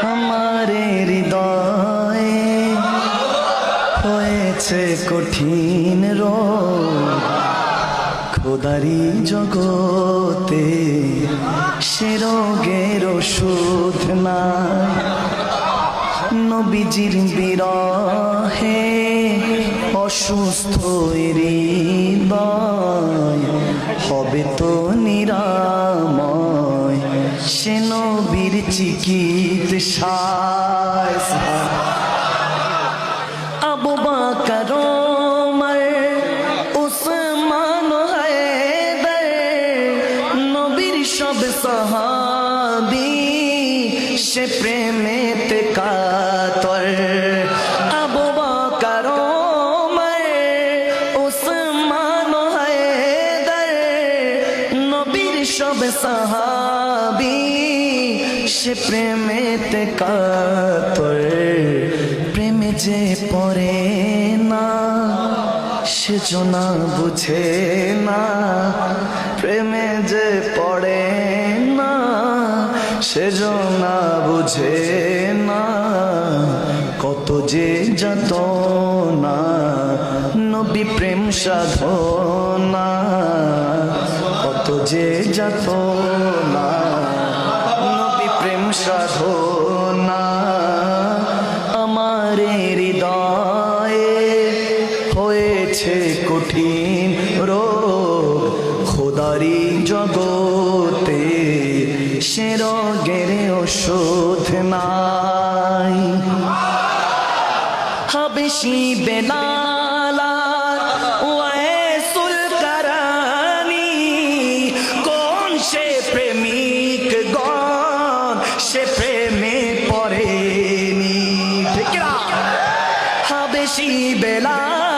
আমারে হৃদয়ে হয়েছে কঠিন রোগ। খোদারি জগতে সে রোগের ওষুধ নাই। নবীজির বিরহে অসুস্থ হৃদয়। হবে তো নিরাময়। সে চিকিৎসায় আবু বাকর ওমর, উসমান হায়দার, নবীর সব সাহাবী সে প্রেমেতে কাতর। আবু বাকর ওমর, উসমান হায়দার, নবীর সব সাহাবী প্রেমেতে কাতর, প্রেমে যে পড়ে না সে না বুঝে না। প্রেমে যে পড়ে না সে না বুঝে না। কত যে যত না নবী প্রেম সাধনা। কত যে যত না কঠিন রোগ। খোদারি জগতে সে রোগের ওষুধ নাই। হাবেশি হাবেশি বেলালার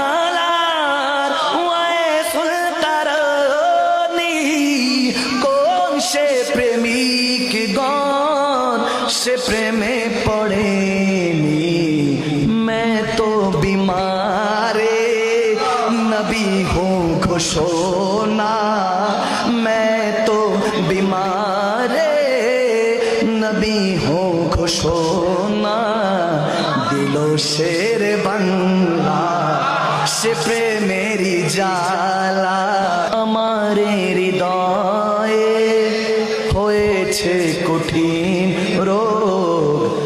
প্রেমে পড়েনি मैं तो बीमारे नबी हूँ घुसोना मैं तो बीमारे नबी हूँ घुसोना दिलो शेर बंगला সে প্রেমেরই জালা আমার হৃদয়ে হয়েছে কঠিন